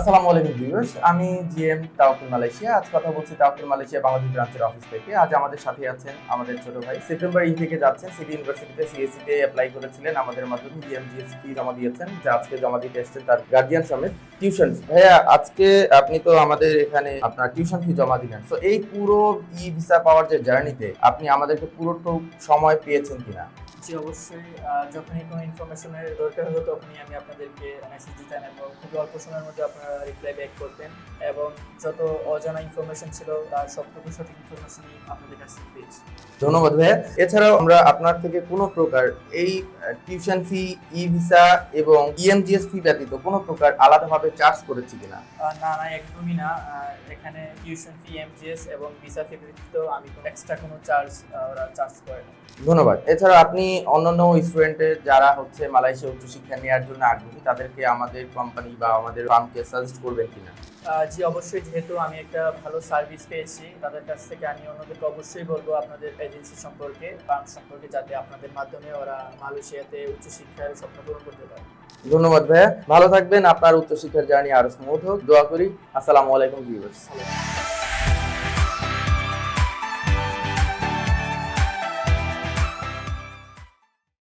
আসসালামু আলাইকুম ভিউয়ার্স, আমি জিএম মালয়েশিয়া। আজ কথা বলছি মালয়েশিয়া বাংলাদেশ ব্রাঞ্চের অফিস থেকে। আজ আমাদের সাথে আছেন আমাদের ছোট ভাই। সেপ্টেম্বর ই থেকে যাচ্ছেন সিটি ইউনিভার্সিটিতে সিএসসি তে অ্যাপ্লাই করেছিলেন। আমাদের মাধ্যমে জিএমজিএস ফি জমা দিয়েছেন, যা আজকে জমা দিতে এসেছেন তার গার্ডিয়ান সমেত টিউশন ভাইয়া, আজকে আপনি তো আমাদের এখানে আপনার টিউশন ফি জমা দিলেন। তো এই পুরো ই ভিসা পাওয়ার যে জার্নিতে আপনি আমাদেরকে পুরোটুক সময় পেয়েছেন কিনা? জি অবশ্যই যখনই কোনো ইনফরমেশনের দরকার হতো তখনই আমি আপনাদেরকে মেসেজ দিতেন এবং খুবই অল্প সময়ের মধ্যে আপনারা রিপ্লাই ব্যাক করতেন এবং যত অজানা ইনফরমেশন ছিল তার সবটুকু সঠিক ইনফরমেশনই আপনাদের কাছ থেকে পেয়েছি। ধন্যবাদ ভাইয়া। এছাড়াও আমরা আপনার থেকে কোনো প্রকার এই টিউশন ফি ই ভিসা এবং E ইএমজিএস ফি ব্যতীত কোনো প্রকার আলাদাভাবে চার্জ করেছি কিনা? না না একদমই না। এখানে টিউশন ফি এমজিএস এবং ভিসা ফি ব্যতীত আমি কোনো এক্সট্রা কোনো চার্জ ওরা চার্জ করে না। ধন্যবাদ। এছাড়া আপনি অন্যান্য স্টুডেন্টের যারা হচ্ছে মালয়েশিয়া উচ্চশিক্ষা নেওয়ার জন্য আগ্রহী তাদেরকে আমাদের কোম্পানি বা আমাদের ফার্মকে সাজেস্ট করবেন কিনা? জি অবশ্যই। যেহেতু আমি একটা ভালো সার্ভিস পেয়েছি তাদের কাছ থেকে আমি অন্যদেরকে অবশ্যই বলব আপনাদের এজেন্সি সম্পর্কে ফার্ম সম্পর্কে যাতে আপনাদের মাধ্যমে ওরা মালয়েশিয়াতে উচ্চশিক্ষার স্বপ্ন পূরণ করতে পারে। ধন্যবাদ ভাইয়া। ভালো থাকবেন। আপনার উচ্চশিক্ষার জার্নি আরও স্মুথ হোক। দোয়া করি। আসসালামু আলাইকুম ভিউয়ার্স